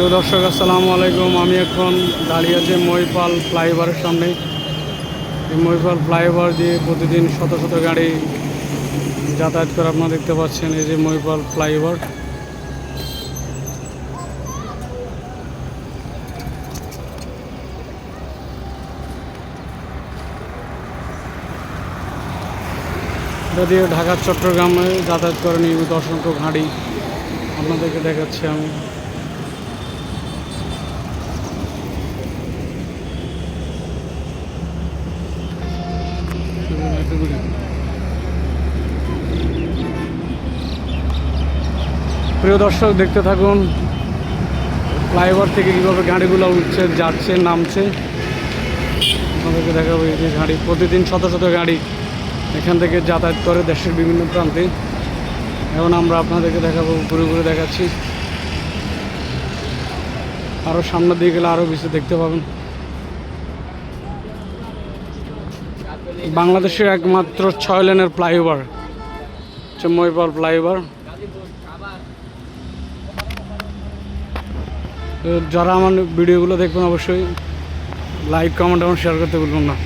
প্রিয় দর্শক, আসসালামু আলাইকুম। আমি এখন দাঁড়িয়ে আছি মহিপাল ফ্লাইওভারের সামনে। এই মহিপাল ফ্লাইওভার দিয়ে প্রতিদিন শত শত গাড়ি যাতায়াত করে আপনারা দেখতে পাচ্ছেন, এই যে মহিপাল ফ্লাইওভার। এটা দিয়ে ঢাকা চট্টগ্রামে যাতায়াত করে নিয়মিত অসংখ্য গাড়ি আপনাদেরকে দেখাচ্ছি আমি। প্রিয় দর্শক, দেখতে থাকুন। ফ্লাইওভার থেকে কীভাবে গাড়িগুলো উঠছে, যাচ্ছে, নামছে, আপনাদেরকে দেখাবো এই যে গাড়ি। প্রতিদিন শত শত গাড়ি এখান থেকে যাতায়াত করে দেশের বিভিন্ন প্রান্তে। এখন আমরা আপনাদেরকে দেখাবো, ঘুরে ঘুরে দেখাচ্ছি। আরও সামনের দিকে গেলে আরও বেশি দেখতে পাবেন। বাংলাদেশের একমাত্র ছয় লেনের ফ্লাইওভার মহিপাল ফ্লাইওভার। যারা আমার ভিডিওগুলো দেখবেন অবশ্যই লাইক, কমেন্ট এবং শেয়ার করতে ভুলবেন না।